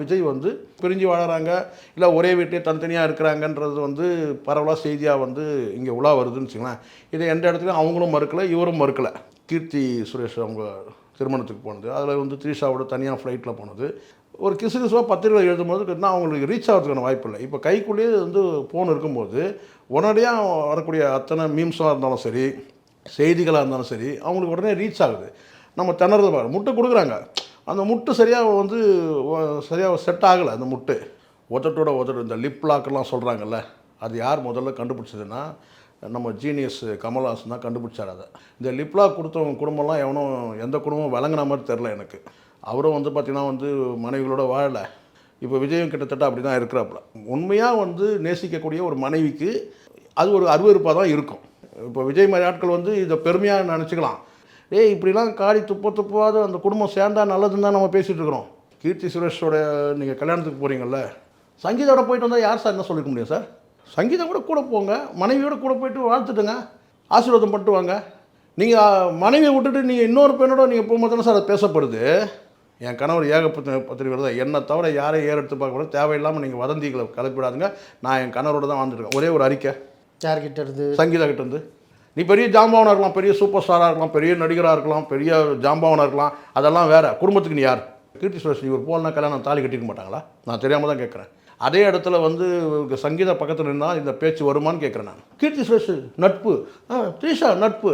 விஜய் வந்து பிரிஞ்சு வாழறாங்க. இல்லை ஒரே வீட்டிலே தனித்தனியாக இருக்கிறாங்கன்றது வந்து பரவலாக செய்தியாக வந்து இங்கே உலா வருதுன்னு வச்சுங்களேன் இதை எந்த இடத்துலையும் அவங்களும் மறுக்கலை இவரும் மறுக்கலை. கீர்த்தி சுரேஷ் அவங்க திருமணத்துக்கு போனது. அதில் வந்து த்ரீஷாவோட தனியாக ஃப்ளைட்டில் போனது. ஒரு கிசு கிசுவாக பத்திரிகை எழுதும்போது கேட்டால் அவங்களுக்கு ரீச் ஆகிறதுக்கான வாய்ப்பு இல்லை. இப்போ கைக்குள்ளேயே வந்து ஃபோன் இருக்கும்போது உடனடியாக வரக்கூடிய அத்தனை மீம்ஸாக இருந்தாலும் சரி செய்திகளாக இருந்தாலும் சரி அவங்களுக்கு உடனே ரீச் ஆகுது. நம்ம திணறது பாரு. முட்டை கொடுக்குறாங்க. அந்த முட்டு சரியாக வந்து சரியாக செட் ஆகலை அந்த முட்டு. ஒத்தட்டோட ஒத்தட்டு இந்த லிப் லாக்கெல்லாம் சொல்கிறாங்கல்ல அது யார் முதல்ல கண்டுபிடிச்சதுன்னா நம்ம ஜீனியஸ் கமல்ஹாசன் தான் கண்டுபிடிச்சார் அதை. இந்த லிப் லாக் கொடுத்தவங்க குடும்பம்லாம் எவனும் எந்த குடும்பம் விளங்கின மாதிரி தெரில எனக்கு. அவரும் வந்து பார்த்திங்கன்னா வந்து மனைவிகளோட வாழலை. இப்போ விஜயம் கிட்டத்தட்ட அப்படி தான் இருக்கிறாப்புல. உண்மையாக வந்து நேசிக்கக்கூடிய ஒரு மனைவிக்கு அது ஒரு அருவருப்பாக தான் இருக்கும். இப்போ விஜய் மாதிரி ஆட்கள் வந்து இதை பெருமையாக நினச்சிக்கலாம். ஏய் இப்படிலாம் காடி துப்ப துப்பாத அந்த குடும்பம் சேர்ந்தா நல்லதுன்னு தான் நம்ம பேசிகிட்டு இருக்கிறோம். கீர்த்தி சுரேஷோட நீங்கள் கல்யாணத்துக்கு போகிறீங்கல்ல சங்கீதோட போயிட்டு வந்தால் யார் சார் என்ன சொல்லிக்க முடியும் சார்? சங்கீதம் கூட கூட போங்க மனைவியோட கூட போயிட்டு வாழ்த்துட்டுங்க ஆசீர்வாதம் பண்ணிட்டு வாங்க. நீங்கள் மனைவியை விட்டுட்டு நீங்கள் இன்னொரு பெண்ணோட நீங்கள் போகும்போது தானே சார் அது பேசப்படுது. என் கணவர் ஏகப்பட்ட பத்திரிகை தான் என்னை தவிர யாரையும் ஏற எடுத்து பார்க்க கூட தேவையில்லாமல் நீங்கள் வதந்திகளை கலப்பிடாதுங்க. நான் என் கணவரோட தான் வாழ்ந்துருக்கேன் ஒரே ஒரு அறிக்கை. யார்கிட்ட இருந்து? சங்கீதா கிட்ட இருந்து. நீ பெரிய ஜாம்பவனாக இருக்கலாம் பெரிய சூப்பர் ஸ்டாராக இருக்கலாம் பெரிய நடிகராக இருக்கலாம் பெரிய ஜாம்பவனாக இருக்கலாம் அதெல்லாம் வேற. குடும்பத்துக்கு நீ யார்? கீர்த்தி சுரேஷ் இவர் போலனா கல்யாணம் தாலி கட்டிக்க மாட்டாங்களா? நான் தெரியாமல் தான் கேட்குறேன் அதே இடத்துல வந்து சங்கீதா பக்கத்தில் இருந்தால் இந்த பேச்சு வருமான்னு கேட்குறேன் நான். கீர்த்தி சுரேஷ் நட்பு. ஆ த்ரீஷா நட்பு.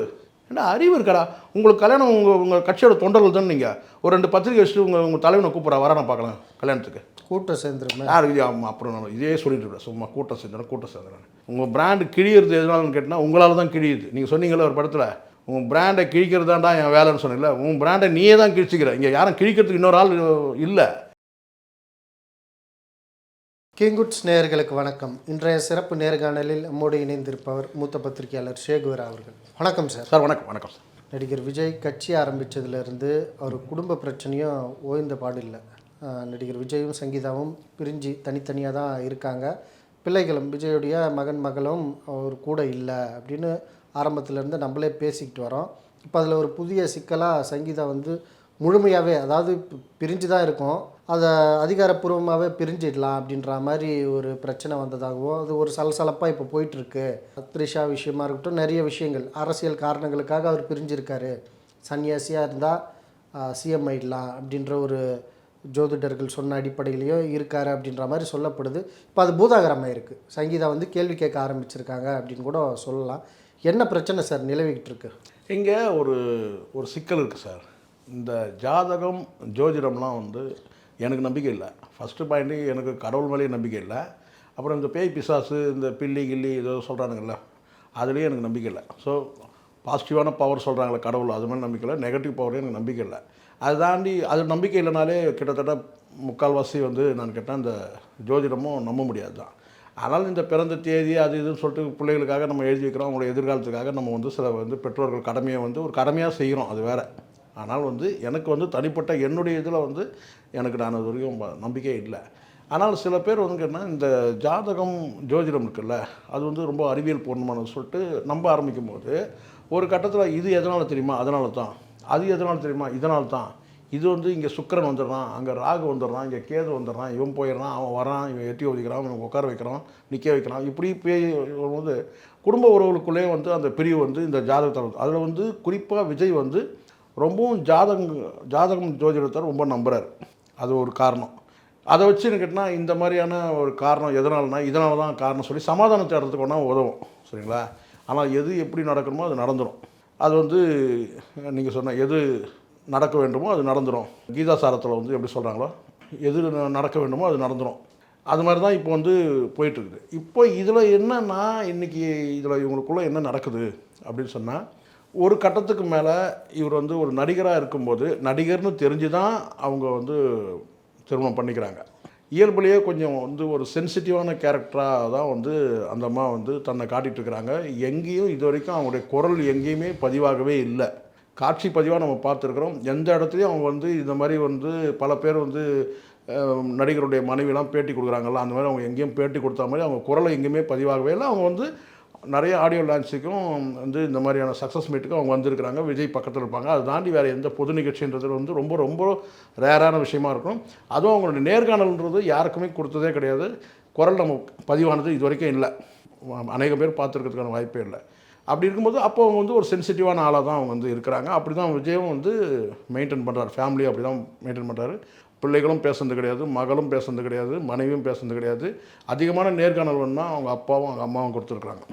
என்ன அறிவு இருக்கடா? உங்களுக்கு கல்யாணம் உங்கள் உங்கள் கட்சியோட தொண்டர்கள் தான் நீங்கள் ஒரு ரெண்டு பத்திரிக்கை வச்சுட்டு உங்கள் உங்கள் தலைவனை கூப்பிட்றா வர நான் பார்க்கலாம் கல்யாணத்துக்கு. கூட்டம் சேர்ந்துருமே யார் இது? ஆமாம் அப்புறம் நான் இதே சொல்லிட்டு இருக்கேன் சும்மா கூட்டம் சேர்ந்துறேன் கூட்டம் சேர்ந்துறேன் உங்கள் பிராண்டு கிழியிறது எதனாலன்னு கேட்டால் உங்களால் தான் கிழியுது. நீங்கள் சொன்னீங்களே ஒரு படத்தில் உங்கள் பிராண்டை கிழிக்கிறது தான்டா என் வேலைன்னு சொன்னீங்கல்ல உன் பிராண்டை நீயே தான் கிழிச்சிக்கிற. இங்கே யாரும் கிழிக்கிறதுக்கு இன்னொரு ஆள் இல்லை. கிங்குட்ஸ் நேயர்களுக்கு வணக்கம். இன்றைய சிறப்பு நேர்காணலில் நம்மோடு இணைந்திருப்பவர் மூத்த பத்திரிகையாளர் ஷேகுவரா அவர்கள். வணக்கம் சார். சார் வணக்கம் வணக்கம் சார். நடிகர் விஜய் கட்சி ஆரம்பித்ததுலேருந்து அவர் குடும்ப பிரச்சனையும் ஓய்ந்த பாடு இல்லை ஆஹ் நடிகர் விஜயும் சங்கீதாவும் பிரிஞ்சு தனித்தனியாக தான் இருக்காங்க. பிள்ளைகளும் விஜயுடைய மகன் மகளும் அவர் கூட இல்லை அப்படின்னு ஆரம்பத்துலேருந்து நம்மளே பேசிக்கிட்டு வரோம். இப்போ அதில் ஒரு புதிய சிக்கலாக சங்கீதா வந்து முழுமையாகவே அதாவது பிரிஞ்சு தான் இருக்கும். அதை அதிகாரப்பூர்வமாகவே பிரிஞ்சிடலாம் அப்படின்ற மாதிரி ஒரு பிரச்சனை வந்ததாகவும் அது ஒரு சலசலப்பாக இப்போ போயிட்டுருக்கு. த்ரிஷா விஷயமா இருக்கட்டும் நிறைய விஷயங்கள் அரசியல் காரணங்களுக்காக அவர் பிரிஞ்சிருக்காரு. சன்னியாசியாக இருந்தால் சிஎம் ஆயிடலாம் அப்படின்ற ஒரு ஜோதிடர்கள் சொன்ன அடிப்படையிலேயோ இருக்கார் அப்படின்ற மாதிரி சொல்லப்படுது. இப்போ அது பூதாகரமாக இருக்குது சங்கீதா வந்து கேள்வி கேட்க ஆரம்பிச்சிருக்காங்க அப்படின்னு கூட சொல்லலாம். என்ன பிரச்சனை சார் நிலவிக்கிட்டு இருக்கு? இங்கே ஒரு ஒரு சிக்கல் இருக்குது சார். இந்த ஜாதகம் ஜோதிடம்லாம் வந்து எனக்கு நம்பிக்கை இல்லை. ஃபஸ்ட்டு பாயிண்ட்டு எனக்கு கடவுள் மேலேயே நம்பிக்கை இல்லை. அப்புறம் இந்த பேய் பிசாசு இந்த பில்லி கில்லி ஏதோ சொல்கிறானுங்கள்ல அதுலேயும் எனக்கு நம்பிக்கை இல்லை. ஸோ பாசிட்டிவான பவர் சொல்கிறாங்களே கடவுள் அது மாதிரி நம்பிக்கை இல்லை. நெகட்டிவ் பவரே எனக்கு நம்பிக்கை இல்லை. அது தாண்டி அது நம்பிக்கை இல்லைனாலே கிட்டத்தட்ட முக்கால்வாசி வந்து நான் கேட்டால் இந்த ஜோதிடமும் நம்ப முடியாது தான். ஆனால் இந்த பிறந்த தேதி அது இதுன்னு சொல்லிட்டு பிள்ளைகளுக்காக நம்ம எழுதி வைக்கிறோம். அவங்களோட எதிர்காலத்துக்காக நம்ம வந்து சில வந்து பெற்றோர்கள் கடமையை வந்து ஒரு கடமையாக செய்கிறோம் அது வேறு. ஆனால் வந்து எனக்கு வந்து தனிப்பட்ட என்னுடைய இதில் வந்து எனக்கு நான் அது வரைக்கும் நம்பிக்கை இல்லை. ஆனால் சில பேர் வந்து கேட்டால் இந்த ஜாதகம் ஜோதிடம் இருக்குல்ல அது வந்து ரொம்ப அறிவியல் பூர்ணமானது சொல்லிட்டு நம்ப ஆரம்பிக்கும் போது ஒரு கட்டத்தில் இது எதனால் தெரியுமா? அதனால தான். அது எதனால் தெரியுமா? இதனால் தான். இது வந்து இங்கே சுக்கிரன் வந்துடுறான் அங்கே ராகு வந்துடுறான் இங்கே கேது வந்துடுறான் இவன் போயிடுறான் அவன் வரான் இவன் எட்டி ஒதுக்கிறான் இவன் உட்கார வைக்கிறான் நிற்க வைக்கிறான். இப்படி பேய் வந்து குடும்ப உறவுகளுக்குள்ளேயே வந்து அந்த பிரிவு வந்து இந்த ஜாதகத்தில் அதில் வந்து குறிப்பாக விஜய் வந்து ரொம்பவும் ஜாதகம் ஜாதகம் ஜோதிடத்தை ரொம்ப நம்புகிறார் அது ஒரு காரணம். அதை வச்சு கேட்டால் இந்த மாதிரியான ஒரு காரணம் எதனாலனா இதனால தான் காரணம் சொல்லி சமாதானம் தேடுறதுக்கு ஒன்றா உதவும் சரிங்களா? ஆனால் எது எப்படி நடக்கணுமோ அது நடந்துடும் அது வந்து நீங்கள் சொன்ன எது நடக்க வேண்டுமோ அது நடந்துடும் கீதா சாரத்தில் வந்து எப்படி சொல்கிறாங்களோ எது நடக்க வேண்டுமோ அது நடந்துடும் அது மாதிரி தான் இப்போ வந்து போயிட்டுருக்குது. இப்போ இதில் என்னன்னா இன்றைக்கி இதில் இவங்களுக்குள்ளே என்ன நடக்குது அப்படின்னு சொன்னால் ஒரு கட்டத்துக்கு மேலே இவர் வந்து ஒரு நடிகராக இருக்கும்போது நடிகர்னு தெரிஞ்சு தான் அவங்க வந்து திருமணம் பண்ணிக்கிறாங்க. இயல்புலேயே கொஞ்சம் வந்து ஒரு சென்சிட்டிவான கேரக்டராக தான் வந்து அந்த அம்மா வந்து தன்னை காட்டிகிட்ருக்குறாங்க எங்கேயும் இது வரைக்கும் அவங்களுடைய குரல் எங்கேயுமே பதிவாகவே இல்லை. காட்சி பதிவாக நம்ம பார்த்துருக்குறோம். எந்த இடத்துலையும் அவங்க வந்து இந்த மாதிரி வந்து பல பேர் வந்து நடிகருடைய மனைவிலாம் பேட்டி கொடுக்குறாங்கல்ல அந்த மாதிரி அவங்க எங்கேயும் பேட்டி கொடுத்த மாதிரி அவங்க குரலை எங்கேயுமே பதிவாகவே இல்லை. அவங்க வந்து நிறைய ஆடியோ லான்ச்சுக்கும் வந்து இந்த மாதிரியான சக்ஸஸ் மீட்டுக்கும் அவங்க வந்திருக்கிறாங்க. விஜய் பக்கத்தில் இருப்பாங்க. அதை தாண்டி வேறு எந்த பொது நிகழ்ச்சின்றது வந்து ரொம்ப ரொம்ப ரேரான விஷயமா இருக்கும். அதுவும் அவங்களுடைய நேர்காணல்ன்றது யாருக்குமே கொடுத்ததே கிடையாது. குரல் நம்ம பதிவானது இது வரைக்கும் இல்லை. அநேக பேர் பார்த்துருக்கிறதுக்கான வாய்ப்பே இல்லை. அப்படி இருக்கும்போது அப்போ அவங்க வந்து ஒரு சென்சிட்டிவான ஆளாக தான் அவங்க வந்து இருக்கிறாங்க. அப்படி தான் விஜயும் வந்து மெயின்டைன் பண்ணுறாரு ஃபேமிலி அப்படி தான் மெயின்டைன் பண்ணுறாரு பிள்ளைகளும் பேசுனது கிடையாது. மகளும் பேசுனது கிடையாது. மனைவியும் பேசுனது கிடையாது. அதிகமான நேர்காணல் வேணுன்னா அவங்க அப்பாவும் அவங்க அம்மாவும் கொடுத்துருக்குறாங்க.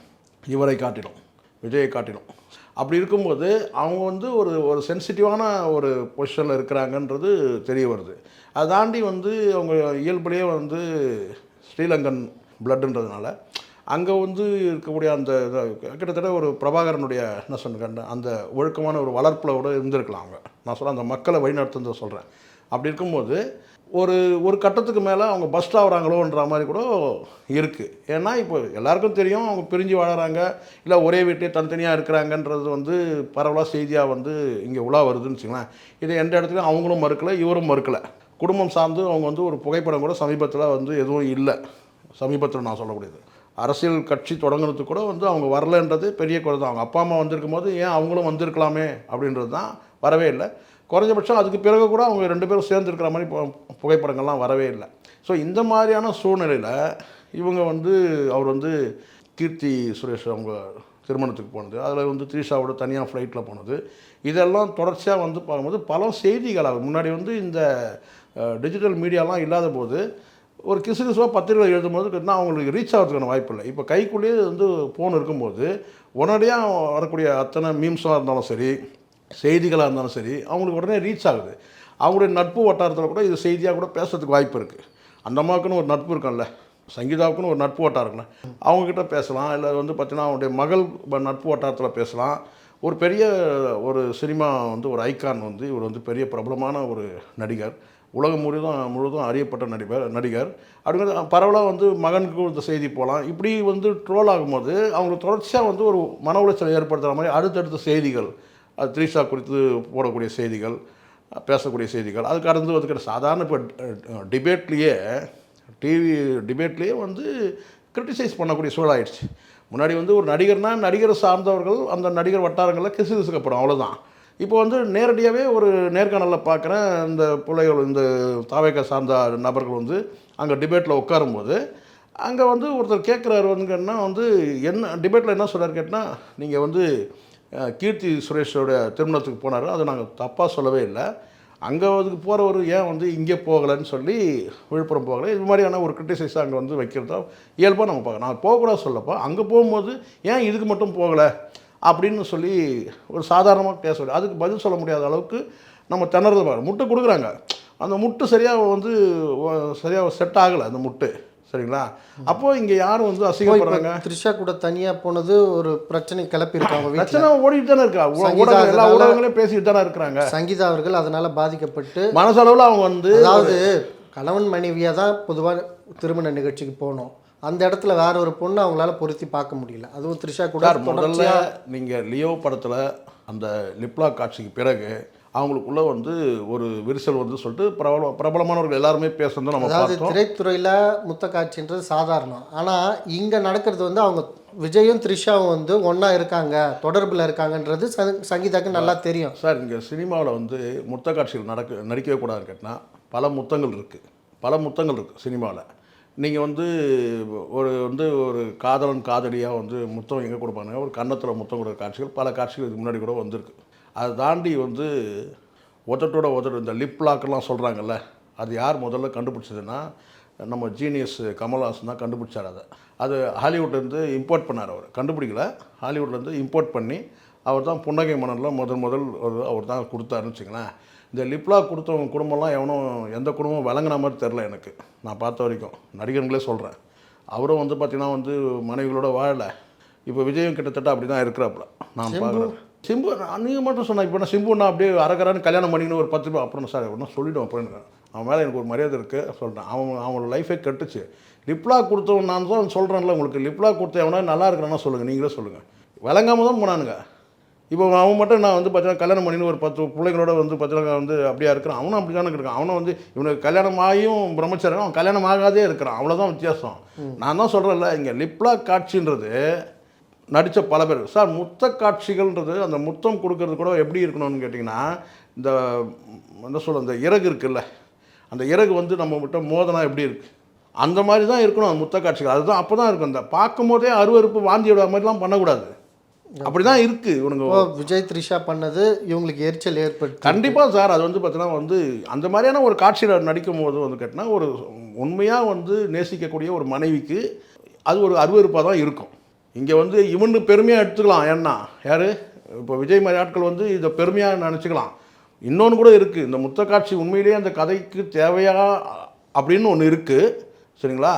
இவரை காட்டிடும் விஜயை காட்டிடும் அப்படி இருக்கும்போது அவங்க வந்து ஒரு ஒரு சென்சிட்டிவான ஒரு பொசிஷனில் இருக்கிறாங்கன்றது தெரிய வருது. அதை தாண்டி வந்து அவங்க இயல்புலேயே வந்து ஸ்ரீலங்கன் பிளட்டுன்றதுனால அங்கே வந்து இருக்கக்கூடிய அந்த கிட்டத்தட்ட ஒரு பிரபாகரனுடைய என்ன சொன்ன அந்த ஒழுக்கமான ஒரு வளர்ப்பில் கூட இருந்திருக்கலாம் அவங்க. நான் சொல்கிறேன் அந்த மக்களை வழிநடத்துறத சொல்கிறேன் அப்படி இருக்கும்போது ஒரு ஒரு கட்டத்துக்கு மேலே அவங்க பஸ்ட் ஆகுறாங்களோன்ற மாதிரி கூட இருக்குது ஏன்னா இப்போ எல்லாருக்கும் தெரியும் அவங்க பிரிஞ்சு வாழறாங்க இல்லை ஒரே வீட்டிலே தனித்தனியாக இருக்கிறாங்கன்றது வந்து பரவலாக செய்தியாக வந்து இங்கே உலா வருதுன்னு வச்சுக்கலாம் இதை எந்த இடத்துலையும் அவங்களும் மறுக்கலை இவரும் மறுக்கலை. குடும்பம் சார்ந்து அவங்க வந்து ஒரு புகைப்படம் கூட சமீபத்தில் வந்து எதுவும் இல்லை. சமீபத்தில் நான் சொல்லக்கூடியது. அரசியல் கட்சி தொடங்குறதுக்கு கூட வந்து அவங்க வரலன்றது பெரிய குறை தான். அவங்க அப்பா அம்மா வந்திருக்கும் போது ஏன் அவங்களும் வந்திருக்கலாமே அப்படின்றது தான் வரவே இல்லை. குறைஞ்சபட்சம் அதுக்கு பிறகு கூட அவங்க ரெண்டு பேரும் சேர்ந்துருக்கிற மாதிரி புகைப்படங்கள்லாம் வரவே இல்லை. ஸோ இந்த மாதிரியான சூழ்நிலையில் இவங்க வந்து அவர் வந்து கீர்த்தி சுரேஷ் அவங்க திருமணத்துக்கு போனது அதில் வந்து த்ரீஷாவோட தனியாக ஃப்ளைட்டில் போனது. இதெல்லாம் தொடர்ச்சியாக வந்து பார்க்கும்போது பல செய்திகள் முன்னாடி வந்து இந்த டிஜிட்டல் மீடியாலாம் இல்லாத போது ஒரு கிசு கிசுவாக பத்திரிகை எழுதும்போது கேட்டால் அவங்களுக்கு ரீச் ஆகிறதுக்கான வாய்ப்பு இல்லை. இப்போ கைக்குள்ளேயே வந்து ஃபோன் இருக்கும்போது உடனடியாக வரக்கூடிய அத்தனை மீம்ஸாக இருந்தாலும் சரி செய்திகளாக இருந்தாலும் சரி அவங்களுக்கு உடனே ரீச் ஆகுது. அவங்களுடைய நட்பு வட்டாரத்தில் கூட இது செய்தியாக கூட பேசுறதுக்கு வாய்ப்பு இருக்குது அந்த அம்மாவுக்குன்னு ஒரு நட்பு இருக்கும்ல சங்கீதாவுக்குன்னு ஒரு நட்பு வட்டாரம் இருக்குண்ணே அவங்கக்கிட்ட பேசலாம். இல்லை வந்து பார்த்தீங்கன்னா அவங்களுடைய மகள் நட்பு வட்டாரத்தில் பேசலாம். ஒரு பெரிய ஒரு சினிமா வந்து ஒரு ஐகான் வந்து இவர் வந்து பெரிய பிரபலமான ஒரு நடிகர். உலகம் முழுதும் முழுதும் அறியப்பட்ட நடிகர் நடிகர். அப்படிங்கிறது பரவலாக வந்து மகனுக்கு இந்த செய்தி போகலாம் இப்படி வந்து ட்ரோல் ஆகும்போது அவங்களுக்கு தொடர்ச்சியாக வந்து ஒரு மன உளைச்சலை ஏற்படுத்துகிற மாதிரி அடுத்தடுத்த செய்திகள் அது த்ரீஷா குறித்து போடக்கூடிய செய்திகள் பேசக்கூடிய செய்திகள். அதுக்கு அடுத்து வந்து சாதாரண இப்போ டிபேட்லேயே டிவி டிபேட்லேயே வந்து கிரிட்டிசைஸ் பண்ணக்கூடிய சூழலாயிடுச்சு முன்னாடி வந்து ஒரு நடிகர்னால் நடிகரை சார்ந்தவர்கள் அந்த நடிகர் வட்டாரங்களில் கிசு கிசுக்கப்படும் அவ்வளோதான் இப்போ வந்து நேரடியாகவே ஒரு நேர்காணலில் பார்க்குறேன் இந்த பிள்ளைகள் இந்த தாவேக்கா சார்ந்த நபர்கள் வந்து அங்கே டிபேட்டில் உட்காரும்போது அங்கே வந்து ஒருத்தர் கேட்குறாரு வந்துங்கன்னா வந்து என்ன டிபேட்டில் என்ன சொல்கிறார் கேட்டால் நீங்கள் வந்து கீர்த்தி சுரேஷோட திருமணத்துக்கு போனார். அதை நாங்கள் தப்பாக சொல்லவே இல்லை. அங்கே அதுக்கு போகிறவர் ஏன் வந்து இங்கே போகலைன்னு சொல்லி விழுப்புரம் போகலை. இது மாதிரியான ஒரு கிரிட்டிசைஸ் அங்கே வந்து வைக்கிறதா இயல்பாக நம்ம பார்க்கலாம் நான் போகக்கூடாது சொல்லப்போ அங்கே போகும்போது ஏன் இதுக்கு மட்டும் போகலை அப்படின்னு சொல்லி ஒரு சாதாரணமாக பேச முடியும் அதுக்கு பதில் சொல்ல முடியாத அளவுக்கு நம்ம திணறது பாருங்க முட்டை கொடுக்குறாங்க. அந்த முட்டு சரியாக வந்து சரியாக செட் ஆகலை அந்த முட்டு. சரிங்களா? அப்போது இங்கே யாரும் வந்து அசிங்கப்படுறாங்க? த்ரிஷா கூட தனியா போனது ஒரு பிரச்சனை கிளப்பியிருக்காங்க பிரச்சனை ஓடிட்டு தானே இருக்கா? ஊ- சங்கீதா ஊடகம் எல்லா ஊடகங்களையும் பேசிட்டு தானே இருக்கிறாங்க. சங்கீதா அவர்கள் அதனால பாதிக்கப்பட்டு மனசளவில் அவங்க வந்து அதாவது கணவன் மனைவியாக தான் பொதுவாக திருமண நிகழ்ச்சிக்கு போனோம். அந்த இடத்துல வேற ஒரு பொண்ணு அவங்களால பொருத்தி பார்க்க முடியல. அதுவும் த்ரிஷா கூட முதல்ல நீங்கள் லியோ படத்தில் அந்த லிப்லாக் காட்சிக்கு பிறகு அவங்களுக்குள்ள வந்து ஒரு விரிசல் வந்து சொல்லிட்டு பிரபல பிரபலமானவர்கள் எல்லாருமே பேசுறதை நம்ம அதாவது திரைத்துறையில் முத்த காட்சின்றது சாதாரணம். ஆனால் இங்கே நடக்கிறது வந்து அவங்க விஜயும் த்ரிஷாவும் வந்து ஒன்றா இருக்காங்க தொடர்பில் இருக்காங்கன்றது சங்கீதாக்கு நல்லா தெரியும். சார் இங்கே சினிமாவில் வந்து முத்த காட்சிகள் நடக்க நடிக்கவே கூடாதுன்னு கேட்டால் பல முத்தங்கள் இருக்குது பல முத்தங்கள் இருக்குது சினிமாவில். நீங்கள் வந்து ஒரு வந்து ஒரு காதலன் காதலியாக வந்து முத்தம் எங்கே கொடுப்பாங்க? ஒரு கன்னத்தில் முத்தம் கொடுக்குற காட்சிகள் பல காட்சிகள் இதுக்கு முன்னாடி கூட வந்திருக்கு. அதை தாண்டி வந்து உதட்டோட உதட்டு இந்த லிப் லாக்கெல்லாம் சொல்கிறாங்கல்ல அது யார் முதல்ல கண்டுபிடிச்சதுன்னா நம்ம ஜீனியஸ் கமல்ஹாசன் தான் கண்டுபிடிச்சார் அதை. அது ஹாலிவுட்லேருந்து இம்போர்ட் பண்ணார் அவர். கண்டுபிடிக்கல. ஹாலிவுட்லேருந்து இம்போர்ட் பண்ணி அவர் தான் புன்னகை மன்னரில் முதல் முதல் அவர் தான் கொடுத்தாருன்னு வச்சுங்களேன் இந்த லிப்லாக் கொடுத்தவங்க குடும்பம்லாம் எவனும் எந்த குடும்பம் விளங்குன மாதிரி தெரில எனக்கு. நான் பார்த்த வரைக்கும். நடிகர்களே சொல்கிறேன் அவரும் வந்து பார்த்தீங்கன்னா வந்து மனைவிகளோட வாழலை. இப்போ விஜயும் கிட்டத்தட்ட அப்படி தான் இருக்கிறாப்புல. நான் பார்க்குறேன் சிம்பு நீங்கள் மட்டும் சொன்ன இப்போ நான் சிம்பு நான் அப்படியே அரகரான்னு கல்யாணம் பண்ணிக்கணும் ஒரு பத்து ரூபா அப்புறம் சார் ஒன்றும் சொல்லிவிடுவோம் அப்படின்னு அவன் மேலே எனக்கு ஒரு மரியாதை இருக்குது சொல்லிட்டேன் அவன் அவனோட லைஃபே கெட்டுச்சு. லிப்லாக் கொடுத்தவன் நான் தான் சொல்கிறேன்ல உங்களுக்கு. லிப்லாக் கொடுத்த எவனா நல்லா இருக்கிறானா சொல்லுங்கள் நீங்களே சொல்லுங்கள் விளங்காம தான் போனானுங்க. இப்போ அவன் மட்டும் நான் வந்து பார்த்தீங்கன்னா கல்யாணம் பண்ணின்னு ஒரு பத்து பிள்ளைங்களோட வந்து பார்த்தீங்கன்னா வந்து அப்படியா இருக்கிறான். அவனும் அப்படி தானே இருக்கான். அவனும் வந்து இவனுக்கு கல்யாணம் ஆகியும் பிரம்மச்சாரம் அவன் கல்யாணம் ஆகாதே இருக்கிறான். அவ்வளோதான் வித்தியாசம். நான் தான் சொல்கிறேன்ல இங்கே லிப்லாக் காட்சின்றது நடித்த பல பேர். சார் முத்த காட்சிகள்ன்றது அந்த முத்தம் கொடுக்கறது கூட எப்படி இருக்கணும்னு கேட்டிங்கன்னா இந்த என்ன சொல்ல இந்த இறகு இருக்குல்ல அந்த இறகு வந்து நம்ம விட்ட மோதனா எப்படி இருக்குது அந்த மாதிரி தான் இருக்கணும் அந்த முத்த காட்சிகள். அதுதான் அப்போ தான் இருக்கும். இந்த பார்க்கும் போதே அருவருப்பு வாந்தி விட மாதிரிலாம் பண்ணக்கூடாது. அப்படி தான் இருக்குது இவனுங்க. விஜய் த்ரிஷா பண்ணது இவங்களுக்கு எரிச்சல் ஏற்படுத்தி கண்டிப்பாக சார். அது வந்து பார்த்தீங்கன்னா வந்து அந்த மாதிரியான ஒரு காட்சியில் நடிக்கும் போது வந்து கேட்டினா ஒரு உண்மையாக வந்து நேசிக்கக்கூடிய ஒரு மனைவிக்கு அது ஒரு அருவருப்பாக தான் இருக்கும். இங்கே வந்து இவனு பெருமையாக எடுத்துக்கலாம். ஏன்னா யார்? இப்போ விஜய் மாதிரி ஆட்கள் வந்து இதை பெருமையாக நினச்சிக்கலாம். இன்னொன்று கூட இருக்குது இந்த முத்த காட்சி உண்மையிலேயே அந்த கதைக்கு தேவையா அப்படின்னு ஒன்று இருக்குது சரிங்களா?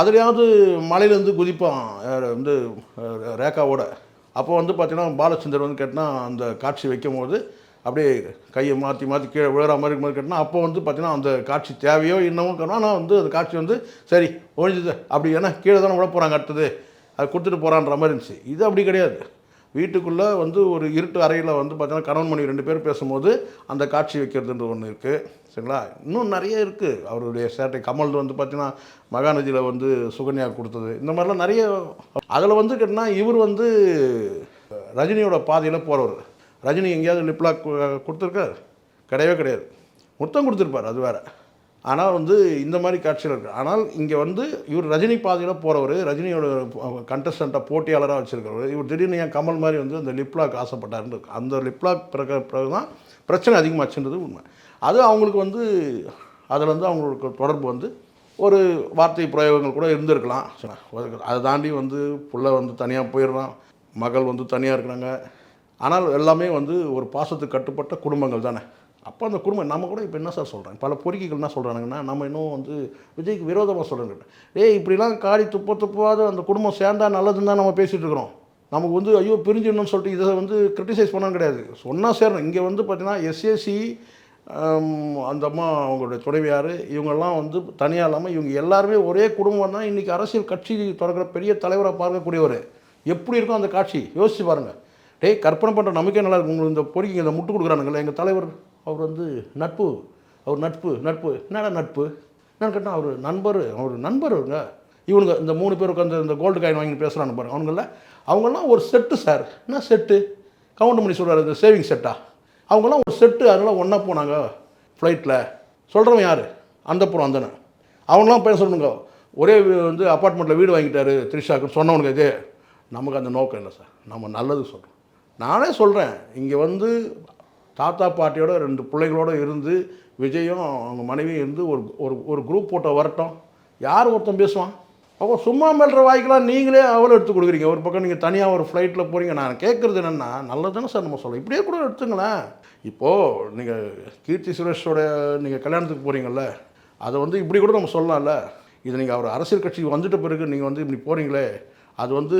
அதுலேயாவது மலையிலேருந்து குதிப்பான். யார்? வந்து ரேகாவோட. அப்போ வந்து பார்த்திங்கன்னா பாலச்சந்தர் வந்து கேட்டால் அந்த காட்சி வைக்கும் போது அப்படியே கையை மாற்றி மாற்றி கீழே விழுற மாதிரி மாதிரி கேட்டினா அப்போ வந்து பார்த்தீங்கன்னா அந்த காட்சி தேவையோ இன்னமும் காரணம் ஆனால் வந்து அந்த காட்சி வந்து சரி ஒழிஞ்சுது அப்படி ஏன்னா கீழே தானே விட போகிறாங்க அடுத்தது. அது கொடுத்துட்டு போகிறான்ற மாதிரி இருந்துச்சு. இது அப்படி கிடையாது. வீட்டுக்குள்ளே வந்து ஒரு இருட்டு அறையில் வந்து பார்த்தீங்கன்னா கணவன் மனைவி ரெண்டு பேரும் பேசும்போது அந்த காட்சி வைக்கிறதுன்ற ஒன்று இருக்குது சரிங்களா? இன்னும் நிறைய இருக்குது அவருடைய சேட்டை கமல் வந்து பார்த்தீங்கன்னா மகாநதியில் வந்து சுகன்யா கொடுத்தது. இந்த மாதிரிலாம் நிறைய அதில் வந்து கேட்டினா இவர் வந்து ரஜினியோட பாதையில் போகிறவர் ரஜினி எங்கேயாவது லிப்லாக் கொடுத்துருக்கார். கிடையவே கிடையாது. மொத்தம் கொடுத்துருப்பார் அது வேறு. ஆனால் வந்து இந்த மாதிரி காட்சிகள் இருக்குது ஆனால் இங்கே வந்து இவர் ரஜினி பாதையில் போகிறவர் ரஜினியோட கண்டஸ்டண்ட்டாக போட்டியாளராக வச்சுருக்கிறவர். இவர் திடீர்னு ஏன் கமல் மாதிரி வந்து அந்த லிப்லாக் ஆசைப்பட்டாருன்னு இருக்கு. அந்த லிப்லாக் பிறகு பிறகு தான் பிரச்சனை அதிகமாச்சுன்றது உண்மை. அது அவங்களுக்கு வந்து அதில் வந்து அவங்களுக்கு தொடர்பு வந்து ஒரு வார்த்தை பிரயோகங்கள் கூட இருந்திருக்கலாம். அதை தாண்டி வந்து புள்ள வந்து தனியாக போயிடுறான். மகள் வந்து தனியாக இருக்கிறாங்க. ஆனால் எல்லாமே வந்து ஒரு பாசத்துக்கு கட்டுப்பட்ட குடும்பங்கள் தானே. அப்போ அந்த குடும்பம் நம்ம கூட இப்போ என்ன சார் சொல்கிறேன் பல பொறுக்கிகள் என்ன சொல்கிறாங்கன்னா நம்ம இன்னும் வந்து விஜய்க்கு விரோதமாக சொல்கிறேன் ஏய் இப்படிலாம் காடி துப்ப துப்பாத அந்த குடும்பம் சேர்ந்தா நல்லதுன்னு தான் நம்ம பேசிகிட்டு இருக்கிறோம். நமக்கு வந்து ஐயோ பிரிஞ்சிடணும்னு சொல்லிட்டு இதை வந்து கிரிட்டிசைஸ் பண்ணணும் கிடையாது. சொன்னால் சேரணும். இங்கே வந்து பார்த்தீங்கன்னா எஸ்எஸ்சி அந்த அம்மா அவங்களுடைய துணைவியார் இவங்கெல்லாம் வந்து தனியாக இல்லாமல் இவங்க எல்லாருமே ஒரே குடும்பம் தான் இன்றைக்கி அரசியல் கட்சி திறக்கிற பெரிய தலைவராக பார்க்கக்கூடியவர். எப்படி இருக்கும் அந்த காட்சி? யோசித்து பாருங்கள் டேய் கற்பனை பண்ணுற நமக்கே நல்லா இருக்கும். உங்களுக்கு இந்த பொறிக்கு இந்த முட்டு கொடுக்குறானுங்களே எங்கள் தலைவர் அவர் வந்து நட்பு அவர் நட்பு நட்பு. என்னடா நட்பு? என்னன்னு கேட்டால் அவர் நண்பர் அவர் நண்பர் அவங்க இவனுங்க இந்த மூணு பேர் உட்காந்து இந்த கோல்டு காயின் வாங்கி பேசுகிறான்னு பாருங்க. அவங்கள அவங்கெல்லாம் ஒரு செட்டு சார் என்ன செட்டு கவுண்ட் பண்ணி சொல்கிறார் இந்த சேவிங் செட்டா அவங்கெல்லாம் ஒரு செட்டு அதெல்லாம் ஒன்றா போனாங்க ஃப்ளைட்டில் சொல்கிறவன் யார்? அந்த புறம் அந்தனை அவங்களாம் பேச சொல்லுங்க ஒரே வந்து அப்பார்ட்மெண்ட்டில் வீடு வாங்கிட்டாரு த்ரிஷாக்குன்னு சொன்னவனுக்கு இது. நமக்கு அந்த நோக்கம் இல்லை சார் நம்ம நல்லது சொல்கிறோம் நானே சொல்கிறேன் இங்கே வந்து தாத்தா பாட்டியோட ரெண்டு பிள்ளைகளோட இருந்து விஜயும் அவங்க மனைவியும் இருந்து ஒரு ஒரு ஒரு குரூப் போட்டோ வரட்டும். யார் ஒருத்தன் பேசுவான்? அப்போ சும்மா மெல்ற வாய்க்கெல்லாம் நீங்களே அவளை எடுத்து கொடுக்குறீங்க. ஒரு பக்கம் நீங்கள் தனியாக ஒரு ஃப்ளைட்டில் போகிறீங்க நான் கேட்குறது என்னென்னா நல்லது தானே சார் நம்ம சொல்லலாம் இப்படியே கூட எடுத்துங்களேன். இப்போது நீங்கள் கீர்த்தி சுரேஷோட நீங்கள் கல்யாணத்துக்கு போகிறீங்கல்ல அதை வந்து இப்படி கூட நம்ம சொல்லலாம்ல. இது நீங்கள் அவர் அரசியல் கட்சிக்கு வந்துட்ட பிறகு நீங்கள் வந்து இப்படி போகிறீங்களே அது வந்து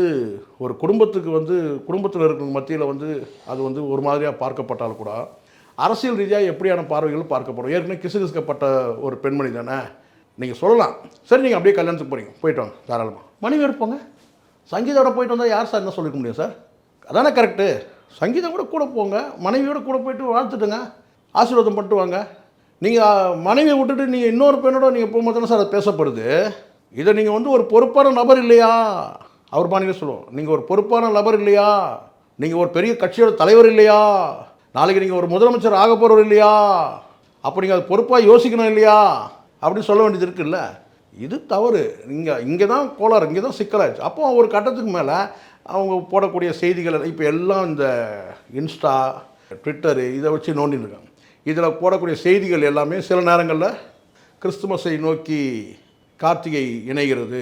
ஒரு குடும்பத்துக்கு வந்து குடும்பத்தில் இருக்கிற மத்தியில் வந்து அது வந்து ஒரு மாதிரியாக பார்க்கப்பட்டாலும் கூட அரசியல் ரீதியாக எப்படியான பார்வைகள் பார்க்கப்படும்? ஏற்கனவே கிசுகிசுக்கப்பட்ட ஒரு பெண்மணி தானே? நீங்கள் சொல்லலாம். சரி நீங்கள் அப்படியே கல்யாணத்துக்கு போகிறீங்க போயிட்டு வாங்க தாராளமாக மனைவி எடுப்போங்க சங்கீதோட போயிட்டு வந்தால் யார் சார்? என்ன சொல்லிக்க முடியும் சார்? அதானே கரெக்டு சங்கீதம் கூட கூட போங்க. மனைவியோட கூட போயிட்டு வாழ்த்துட்டுங்க. ஆசீர்வாதம் பண்ணிட்டு வாங்க. நீங்கள் மனைவியை விட்டுட்டு நீங்கள் இன்னொரு பெண்ணோட நீங்கள் போகும்போது தானே சார் அது பேசப்படுது? இதை நீங்கள் வந்து ஒரு பொறுப்பான நபர் இல்லையா? அவர் பாணியில் சொல்லுவோம் நீங்கள் ஒரு பொறுப்பான நபர் இல்லையா? நீங்கள் ஒரு பெரிய கட்சியோட தலைவர் இல்லையா? நாளைக்கு நீங்கள் ஒரு முதலமைச்சர் ஆக போகிறவர் இல்லையா? அப்போ நீங்கள் அது பொறுப்பாக யோசிக்கணும் இல்லையா? அப்படின்னு சொல்ல வேண்டியது இருக்குல்ல. இது தவறு. இங்கே இங்கே தான் கோளாறு இங்கே தான் சிக்கலாச்சு அப்போ ஒரு கட்டத்துக்கு மேலே அவங்க போடக்கூடிய செய்திகள் இப்போ எல்லாம் இந்த இன்ஸ்டா ட்விட்டரு இதை வச்சு நோண்டின்னு இதில் போடக்கூடிய செய்திகள் எல்லாமே சில நேரங்களில் கிறிஸ்துமஸை நோக்கி கார்த்திகை இணைகிறது.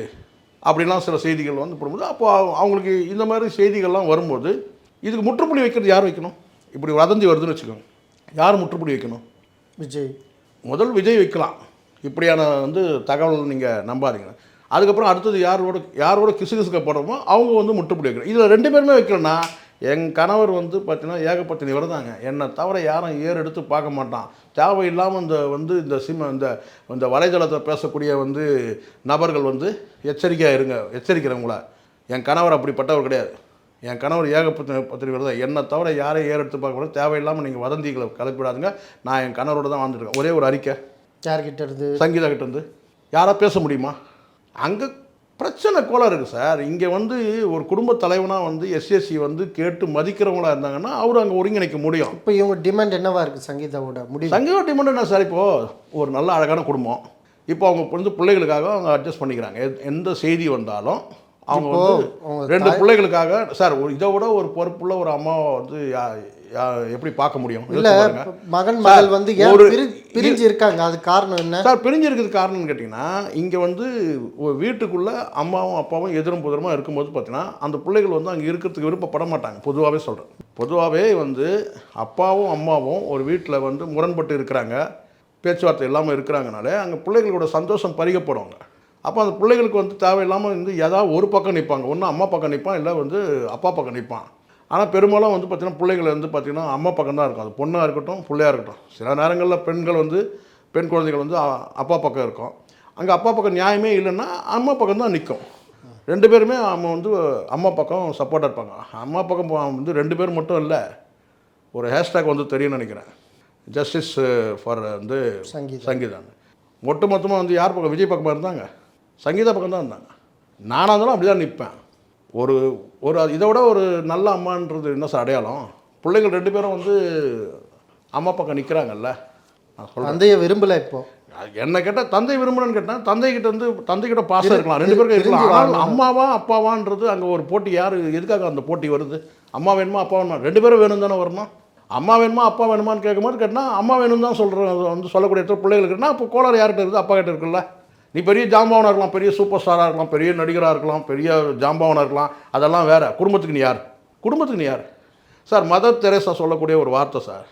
அப்படிலாம் சில செய்திகள் வந்து போடும்போது அப்போ அவங்க- அவங்களுக்கு இந்த மாதிரி செய்திகள்லாம் வரும்போது இதுக்கு முற்றுப்புள்ளி வைக்கிறது யார் வைக்கணும்? இப்படி வதந்தி வருதுன்னு வச்சுக்கோங்க. யார் முற்றுப்புள்ளி வைக்கணும்? விஜய். முதல் விஜய் வைக்கலாம். இப்படியான வந்து தகவல் நீங்கள் நம்பாதீங்க. அதுக்கப்புறம் அடுத்தது யாரோட யாரோட கிசுகிசுக்க போடுறோமோ அவங்க வந்து முட்டுப்பிடி வைக்கணும். இதில் ரெண்டு பேருமே வைக்கலன்னா என் கணவர் வந்து பார்த்தீங்கன்னா ஏகப்பத்தினி வருதாங்க என்னை தவிர யாரும் ஏறு எடுத்து பார்க்க மாட்டான். தேவையில்லாமல் இந்த வந்து இந்த சிம்ம இந்த இந்த வலைதளத்தை பேசக்கூடிய வந்து நபர்கள் வந்து எச்சரிக்கையாக இருங்க எச்சரிக்கிறவங்கள. என் கணவர் அப்படிப்பட்டவர் கிடையாது. என் கணவர் ஏகப்பத்தின பத்திரிகை வருதா என்னை தவிர யாரையும் ஏறு எடுத்து பார்க்க கூடாது. தேவையில்லாமல் நீங்கள் வதந்திகளை கலப்பிடாதுங்க. நான் என் கணவரோட தான் வாழ்ந்துட்டு இருக்கேன். ஒரே ஒரு அறிக்கை. யார்கிட்ட இருந்து? சங்கீதா கிட்ட இருந்து. யாரா பேச முடியுமா? அங்கே பிரச்சனை கோலம் இருக்குது சார். இங்கே வந்து ஒரு குடும்ப தலைவனாக வந்து எஸ்எஸ்சி வந்து கேட்டு மதிக்கிறவங்களா இருந்தாங்கன்னா அவர் அங்கே ஒருங்கிணைக்க முடியும். இப்போ இவங்க டிமாண்ட் என்னவா இருக்குது சங்கீதாவோட முடிவு? சங்கீத டிமாண்ட் என்ன சார் இப்போது ஒரு நல்ல அழகான குடும்பம். இப்போ அவங்க வந்து பிள்ளைகளுக்காக அவங்க அட்ஜஸ்ட் பண்ணிக்கிறாங்க. எந்த செய்தி வந்தாலும் அவங்க வந்து ரெண்டு பிள்ளைகளுக்காக சார் ஒரு இதை விட ஒரு பொறுப்புள்ள ஒரு அம்மாவை வந்து எப்படி பார்க்க முடியும்? இல்ல. மகன் மகள் வந்து ஏன் ஒரு- பிரி பிரிஞ்சு இருக்காங்க அது காரணம் என்ன? சார் பிரிஞ்சிருக்கிறது காரணம்னு கேட்டிங்கன்னா இங்கே வந்து வீட்டுக்குள்ளே அம்மாவும் அப்பாவும் எதிரும் புதிரமா இருக்கும்போது பார்த்தீங்கன்னா அந்த பிள்ளைகள் வந்து அங்கே இருக்கிறதுக்கு விருப்பப்பட மாட்டாங்க. பொதுவாகவே சொல்கிறேன் பொதுவாகவே வந்து அப்பாவும் அம்மாவும் ஒரு வீட்டில் வந்து முரண்பட்டு இருக்கிறாங்க. பேச்சுவார்த்தை இல்லாமல் இருக்கிறாங்கனாலே அங்கே பிள்ளைகளோட சந்தோஷம் பறிக்கப்படுவாங்க அப்போ அந்த பிள்ளைகளுக்கு வந்து தேவையில்லாமல் வந்து ஏதாவது ஒரு பக்கம் நிற்பாங்க ஒன்று அம்மா பக்கம் நிற்பான் இல்லை வந்து அப்பா பக்கம் நிற்பான் ஆனால் பெரும்பாலும் வந்து பார்த்திங்கன்னா பிள்ளைகள் வந்து பார்த்திங்கன்னா அம்மா பக்கம் தான் இருக்கும். அது பொண்ணாக இருக்கட்டும் பிள்ளையாக இருக்கட்டும். சில நேரங்களில் பெண்கள் வந்து பெண் குழந்தைகள் வந்து அப்பா பக்கம் இருக்கும். அங்கே அப்பா பக்கம் நியாயமே இல்லைன்னா அம்மா பக்கம் தான் நிற்கும் ரெண்டு பேருமே அவங்க வந்து அம்மா பக்கம் சப்போர்ட்டாக இருப்பாங்க. அம்மா பக்கம் வந்து ரெண்டு பேர் மட்டும் இல்லை. ஒரு ஹேஷ்டேக் வந்து தெரியும்னு நினைக்கிறேன். ஜஸ்டிஸ் ஃபார் வந்து சங்கீதா. சங்கீதான். ஒட்டு மொத்தமாக வந்து யார் பக்கம்? விஜய் பக்கமாக இருந்தாங்க. சங்கீதா பக்கம் தான் இருந்தாங்க. நானாக இருந்தாலும் அப்படி தான் நிற்பேன் ஒரு ஒரு இதை விட ஒரு நல்ல அம்மான்றது என்ன சார் அடையாளம்? பிள்ளைகள் ரெண்டு பேரும் வந்து அம்மா பக்கம் நிற்கிறாங்கல்ல நான் சொல்கிறேன் தந்தையை விரும்பல இப்போ. என்ன கேட்டால் தந்தை விரும்புறேன்னு கேட்டால் தந்தை கிட்ட வந்து தந்தை கிட்ட பாசம் இருக்கலாம். ரெண்டு பேருக்கும் இருக்கலாம். ஆனால். அம்மாவா அப்பாவான்றது அங்கே ஒரு போட்டி யார் எதுக்காக அந்த போட்டி வருது? அம்மா வேணுமா அப்பா வேணுமா? ரெண்டு பேரும் வேணும் தானே வரணும். அம்மா வேணுமா அப்பா வேணுமான்னு கேட்கும்போது கேட்டால் அம்மா வேணும் தான் சொல்கிறேன் வந்து சொல்லக்கூடிய பிள்ளைகளுக்குன்னா அப்போ கோளாறு யார்கிட்ட இருக்குது? அப்பா கிட்ட இருக்குல்ல. நீ பெரிய ஜாம்பவனாக இருக்கலாம் பெரிய சூப்பர் ஸ்டாராக இருக்கலாம் பெரிய நடிகராக இருக்கலாம் பெரிய ஜாம்பவனாக இருக்கலாம் அதெல்லாம் வேற. குடும்பத்துக்கு நீ யார்? குடும்பத்துக்கு நீ யார்? சார் மதர் தெரேசா சொல்லக்கூடிய ஒரு வார்த்தை சார்.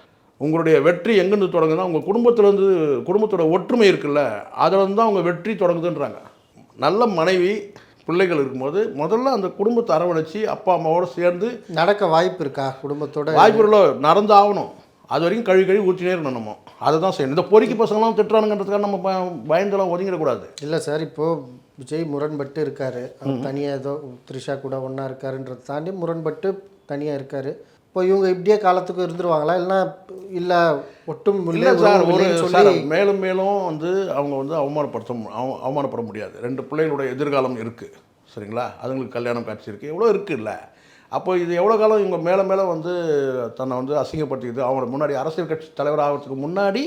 உங்களுடைய வெற்றி எங்கேருந்து தொடங்குதுன்னா உங்கள் குடும்பத்திலேருந்து குடும்பத்தோட ஒற்றுமை இருக்குல்ல அதில் தான் உங்கள் வெற்றி தொடங்குதுன்றாங்க. நல்ல மனைவி பிள்ளைகள் இருக்கும்போது முதல்ல அந்த குடும்பத்தை அரவணைச்சு அப்பா அம்மாவோட சேர்ந்து நடக்க வாய்ப்பு இருக்கா குடும்பத்தோட? வாய்ப்புகளோ நடந்து ஆகணும். அது வரைக்கும் கழுவி கழுவி ஊற்றினே இருக்கணும் நம்ம. அதை தான் செய்யணும். இந்த பொறுக்கி பசங்களாம் திட்டுறானுங்கிறதுக்காக நம்ம ப- பயந்தெல்லாம் ஒதுங்கிடக்கூடாது. இல்லை சார் இப்போ விஜய் முரண்பட்டு இருக்காரு. தனியாக ஏதோ த்ரிஷா கூட ஒன்றா இருக்காருன்றதை தாண்டி முரண்பட்டு தனியாக இருக்காரு. இப்போ இவங்க இப்படியே காலத்துக்கு இருந்துருவாங்களா? இல்லைன்னா இல்லை ஒட்டும் இல்லை இல்லை சார் ஒரு சார் மேலும் மேலும் வந்து அவங்க வந்து அவமானப்படுத்த அவமானப்பட முடியாது. ரெண்டு பிள்ளைகளோட எதிர்காலம் இருக்குது சரிங்களா? அதுங்களுக்கு கல்யாணம் காட்சி இருக்குது எவ்வளோ இருக்குல்ல? அப்போ இது எவ்வளோ காலம் இவங்க மேலே மேலே வந்து தன்னை வந்து அசிங்கப்படுத்திக்கிது அவங்க முன்னாடி அரசியல் கட்சி தலைவர் ஆகிறதுக்கு முன்னாடி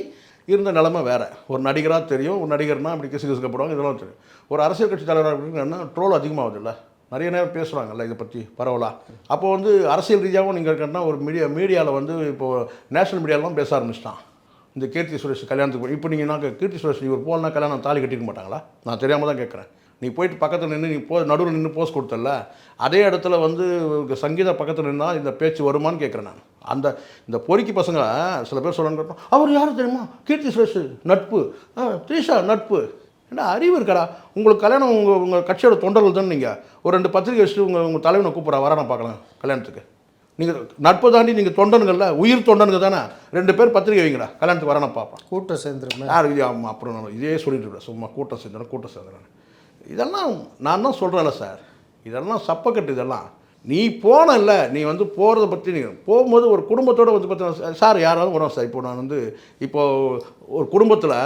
இருந்த நிலமை வேறு. ஒரு நடிகராக தெரியும் ஒரு நடிகர்னா அப்படி கிசு கிசுக்கப்படுவாங்க இதெல்லாம் தெரியும். ஒரு அரசியல் கட்சி தலைவராக என்ன ட்ரோல் அதிகமாகுதுல்ல. நிறைய நேரம் பேசுகிறாங்கல்ல இதை பற்றி பரவலா. அப்போ வந்து அரசியல் ரீதியாகவும் நீங்கள் இருக்கன்னா ஒரு மீடியா மீடியாவில் வந்து இப்போது நேஷனல் மீடியாலாம் பேச ஆரம்பிச்சிட்டான். இந்த கீர்த்தி சுரேஷ் கல்யாணத்துக்கு இப்போ நீங்கள் நான் கீர்த்தி சுரேஷ் இவர் போலனா கல்யாணம் தாலி கட்டிக்க மாட்டாங்களா? நான் தெரியாமல் தான் கேட்குறேன் நீ போயிட்டு பக்கத்தில் நின்று நீ போ நடுவில் நின்று போஸ் கொடுத்தல அதே இடத்துல வந்து சங்கீதா பக்கத்தில் நின்னா இந்த பேச்சு வருமான்னு கேட்குறேன் நான். அந்த இந்த பொறுக்கி பசங்க சில பேர் சொல்லணும்னு கேட்டோம் அவர் யார் தெரியுமா? கீர்த்தி சுரேஷ் நட்பு. த்ரீஷா நட்பு. என்ன அறிவு இருக்கடா? உங்களுக்கு கல்யாணம் உங்கள் உங்கள் கட்சியோட தொண்டர்கள் தான் நீங்கள் ஒரு ரெண்டு பத்திரிக்கை வச்சுட்டு உங்கள் உங்கள் தலைவனை கூப்பிட்றா வர நான் பார்க்கலாம் கல்யாணத்துக்கு. நீங்கள் நட்பை தாண்டி நீங்கள் தொண்டனுங்கள்ல உயிர் தொண்டனுங்க தானே? ரெண்டு பேர் பத்திரிக்கை வைங்கடா கல்யாணத்துக்கு வர நான் பார்ப்பேன். கூட்டம் சேர்ந்துருமே. யார் ஆமாம் அப்புறம் நான் இதே சொல்லிட்டு இருக்கேன் சும்மா கூட்டம் சேர்ந்துறேன் கூட்டம் சேர்ந்துறேன் இதெல்லாம் நான் தான் சொல்கிறேன்ல சார். இதெல்லாம் சப்பக்கட்டு இதெல்லாம். நீ போனல்ல நீ வந்து போகிறத பற்றி நீ போகும்போது ஒரு குடும்பத்தோடு வந்து பார்த்தீங்கன்னா சார் யாராவது வரும் சார். இப்போ நான் வந்து இப்போது ஒரு குடும்பத்தில்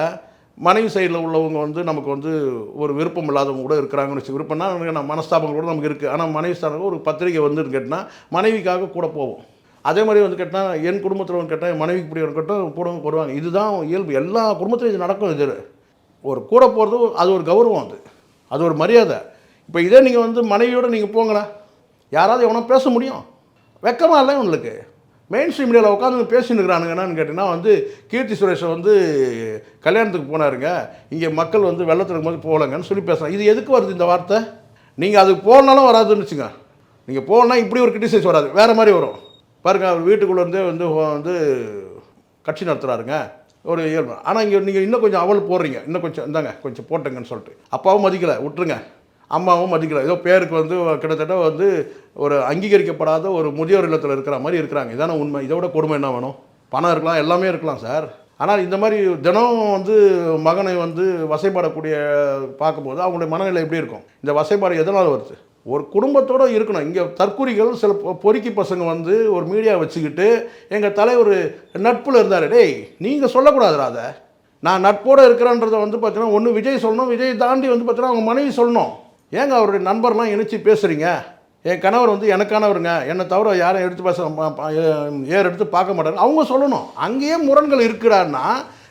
மனைவி சைடில் உள்ளவங்க வந்து நமக்கு வந்து ஒரு விருப்பம் இல்லாதவங்க கூட இருக்கிறாங்கன்னு வச்சு விருப்பம்னா நான் மனஸ்தாபங்கள் கூட நமக்கு இருக்குது ஆனால் மனைவி ஸ்தானம் ஒரு பத்திரிக்கை வந்துன்னு கேட்டால் மனைவிக்காக கூட போவோம். அதே மாதிரி வந்து கேட்டால் என் குடும்பத்தில் வந்து கேட்டால் என் மனைவிக்கு இப்படி இருக்கட்டும் கூட போடுவாங்க. இதுதான் இயல்பு. எல்லா குடும்பத்துலையும் இது நடக்கும் இது. ஒரு கூட போகிறது அது ஒரு கௌரவம் அது. அது ஒரு மரியாதை. இப்போ இதே நீங்கள் வந்து மனைவியோடு நீங்கள் போங்கண்ணா யாராவது எவனோ பேச முடியும்? வெக்கமாக இல்லை உங்களுக்கு மெயின் ஸ்ட்ரீம் மீடியாவில் உட்காந்து பேசின்னு கேட்டிங்கன்னா வந்து கீர்த்தி சுரேஷை வந்து கல்யாணத்துக்கு போனாருங்க. இங்கே மக்கள் வந்து வெள்ளத்தில் இருக்கும்போது போகலங்கன்னு சொல்லி பேசுகிறாங்க இது எதுக்கு வருது இந்த வார்த்தை? நீங்கள் அதுக்கு போனாலும் வராதுன்னு வச்சுங்க. நீங்கள் போனால் இப்படி ஒரு கிரிட்டிசைஸ் வராது. வேறு மாதிரி வரும். பாருங்கள் அவர் வீட்டுக்குள்ளே இருந்தே வந்து வந்து கட்சி நடத்துகிறாருங்க ஒரு இயல்பு. ஆனால் இங்கே நீங்கள் இன்னும் கொஞ்சம் அவள் போடுறீங்க. இன்னும் கொஞ்சம் இந்தாங்க கொஞ்சம் போட்டுங்கன்னு சொல்லிட்டு. அப்பாவும் மதிக்கலை விட்டுருங்க. அம்மாவும் மதிக்கலை. ஏதோ பேருக்கு வந்து கிட்டத்தட்ட வந்து ஒரு அங்கீகரிக்கப்படாத ஒரு முதியோர் இல்லத்தில் இருக்கிற மாதிரி இருக்கிறாங்க. இதான உண்மை. இதை விட கொடுமை என்ன வேணும்? பணம் இருக்கலாம் எல்லாமே இருக்கலாம் சார். ஆனால் இந்த மாதிரி தினம் வந்து மகனை வந்து வசைப்பாடக்கூடிய பார்க்கும்போது அவங்களுடைய மனநிலை எப்படி இருக்கும்? இந்த வசைப்பாடு எதனால் வருது? ஒரு குடும்பத்தோடு இருக்கணும். இங்கே தற்குறிகள் சில பொறுக்கி பசங்க வந்து ஒரு மீடியா வச்சுக்கிட்டு எங்கள் தலைவர் நட்பில் இருந்தார். டேய் நீங்கள் சொல்லக்கூடாதுடா அதை. நான் நட்போடு இருக்கிறேன்றதை வந்து பார்த்தீங்கன்னா ஒன்று விஜய் சொல்லணும் விஜய் தாண்டி வந்து பார்த்தீங்கன்னா அவங்க மனைவி சொல்லணும். ஏங்க அவருடைய நண்பர்லாம் இணைச்சி பேசுகிறீங்க என் கணவர் வந்து எனக்கானவருங்க. என்னை தவிர யாரும் எடுத்து பேச ஏர் எடுத்து பார்க்க மாட்டாங்க அவங்க சொல்லணும். அங்கேயே முரண்கள் இருக்கிறான்னா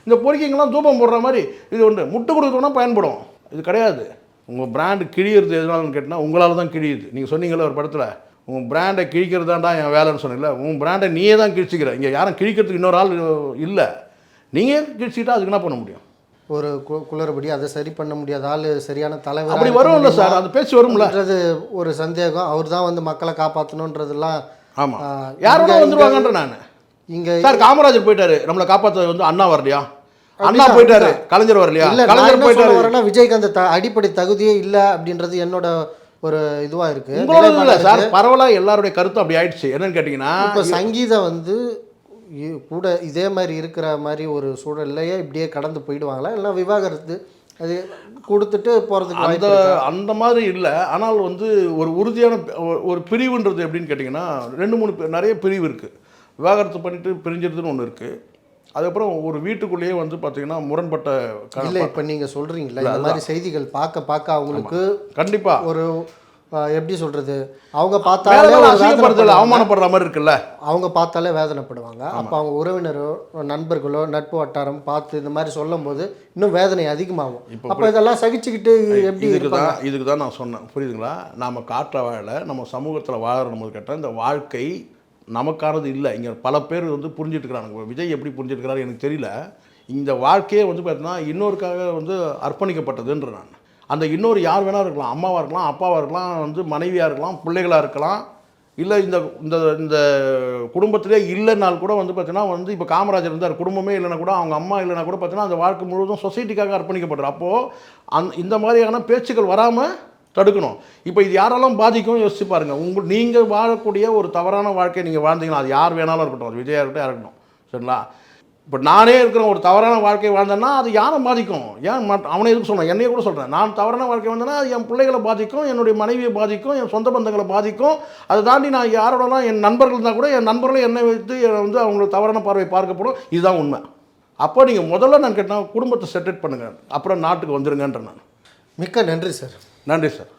இந்த பொறுக்கிங்கெல்லாம் தூபம் போடுற மாதிரி இது ஒன்று முட்டு கொடுக்கணும்னா பயன்படும். இது கிடையாது. உங்கள் பிராண்டு கிழியிறது எதனாலன்னு கேட்டால் உங்களால் தான் கிழியுது. நீங்கள் சொன்னீங்களே ஒரு படத்தில் உங்கள் பிராண்டை கிழிக்கிறதாண்டா என் வேலைன்னு சொன்னீங்களே உன் பிராண்டை நீயே தான் கிழிச்சிக்கிற. இங்கே யாரும் கிழிக்கிறதுக்கு இன்னொரு ஆள் இல்லை. நீங்கள் கிழிச்சிக்கிட்டா அதுக்கு என்ன பண்ண முடியும்? ஒரு கு- குளறுபடி அதை சரி பண்ண முடியாத ஆள் சரியான தலைவர் அப்படி வரும்ல சார் அந்த பேச்சு வரும்ல. ஒரு சந்தேகம். அவர் தான் வந்து மக்களை காப்பாற்றணுன்றதெல்லாம் ஆமாம் இங்க- வந்துருவாங்கன்ற நான்? இங்கே சார் காமராஜர் போயிட்டாரு. நம்மளை காப்பாற்ற வந்து அண்ணா வரலையா? அண்ணா போயிட்டாரு. கலைஞர் வரலையா? கலைஞர் போயிட்டாரு. வரேன்னா விஜய்க்கு த அடிப்படை தகுதியே இல்லை அப்படின்றது என்னோட ஒரு இதுவா இருக்கு. உங்களோட இல்லை சார். பரவலாக எல்லாருடைய கருத்தும் அப்படி ஆயிடுச்சு. என்னன்னு கேட்டிங்கன்னா இப்ப சங்கீதம் வந்து கூட இதே மாதிரி இருக்கிற மாதிரி ஒரு சூழல்லையே இப்படியே கடந்து போயிடுவாங்களா? இல்லை விவாகரத்து அது கொடுத்துட்டு போறதுக்கு அந்த? அந்த மாதிரி இல்லை. ஆனால் வந்து ஒரு உறுதியான ஒரு- பிரிவுன்றது எப்படின்னு கேட்டிங்கன்னா ரெண்டு மூணு நிறைய பிரிவு இருக்குது விவாகரத்து பண்ணிட்டு பிரிஞ்சிருதுன்னு ஒன்று இருக்குது அதுக்கப்புறம் ஒரு வீட்டுக்குள்ளேயே வந்து பார்த்தீங்கன்னா முரண்பட்ட இல்ல இப்ப நீங்க சொல்றீங்களா இந்த மாதிரி செய்திகள் பார்க்க பார்க்க அவங்களுக்கு கண்டிப்பாக ஒரு எப்படி சொல்றது? அவங்க பார்த்தாலே. அவமானப்படுற மாதிரி இருக்குல்ல? அவங்க பார்த்தாலே வேதனைப்படுவாங்க. அப்போ அவங்க உறவினரோ நண்பர்களோ நட்பு வட்டாரம் பார்த்து இந்த மாதிரி சொல்லும்போது இன்னும் வேதனை அதிகமாகும். அப்போ இதெல்லாம் சகிச்சுக்கிட்டு எப்படி இதுக்கு தான் இதுக்கு தான் நான் சொன்னேன். புரியுதுங்களா? நாம் காட்டுற வாழ நம்ம சமூகத்தில் வாழணும் போது கேட்டால் இந்த வாழ்க்கை நமக்கானது இல்லை. இங்கே பல பேர் வந்து புரிஞ்சுட்டு இருக்கிறாங்க விஜய் எப்படி புரிஞ்சுட்டுருக்கிறாரு எனக்கு தெரியல. இந்த வாழ்க்கையே வந்து பார்த்தீங்கன்னா இன்னொருக்காக வந்து அர்ப்பணிக்கப்பட்டதுன்ற நான். அந்த இன்னொரு யார் வேணால் இருக்கலாம். அம்மாவாக இருக்கலாம் அப்பாவாக இருக்கலாம் வந்து மனைவியாக இருக்கலாம் பிள்ளைகளாக இருக்கலாம். இல்லை இந்த இந்த இந்த குடும்பத்திலே இல்லைனால் கூட வந்து பார்த்தீங்கன்னா வந்து இப்போ காமராஜர் இருந்தார் குடும்பமே இல்லைனா கூட அவங்க அம்மா இல்லைனா கூட பார்த்தீங்கன்னா அந்த வாழ்க்கை முழுவதும் சொசைட்டிக்காக அர்ப்பணிக்கப்படுறார். அப்போது அந் இந்த மாதிரியான பேச்சுக்கள் வராமல் தடுக்கணும். இப்போ இது யாரெல்லாம் பாதிக்கும் யோசிச்சு பாருங்கள் உங்கள் நீங்கள் வாழக்கூடிய ஒரு தவறான வாழ்க்கையை நீங்கள் வாழ்ந்தீங்கன்னா அது யார் வேணாலும் இருக்கட்டும். அது விஜயா இருக்கட்டும் இருக்கட்டும் சரிங்களா? இப்போ நானே இருக்கிற ஒரு தவறான வாழ்க்கை வாழ்ந்தேன்னா அது யாரை பாதிக்கும்? ஏன் மற்ற அவனை எதுக்கு சொல்கிறேன் என்னைய கூட சொல்கிறேன் நான் தவறான வாழ்க்கை வந்தேன்னா அது என் பிள்ளைகளை பாதிக்கும் என்னுடைய மனைவியை பாதிக்கும் என் சொந்த பந்தங்களை பாதிக்கும். அதை தாண்டி நான் யாரோடலாம் என் நண்பர்கள் இருந்தால் கூட என் நண்பர்களும் என்னை வைத்து வந்து அவங்களுக்கு தவறான பார்வை பார்க்கப்படும். இதுதான் உண்மை. அப்போ நீங்கள் முதல்ல நான் கேட்டேன் குடும்பத்தை செட்டில் பண்ணுங்கள் அப்புறம் நாட்டுக்கு வந்துடுங்கன்ற நான். மிக்க நன்றி சார். நன்றி சார்.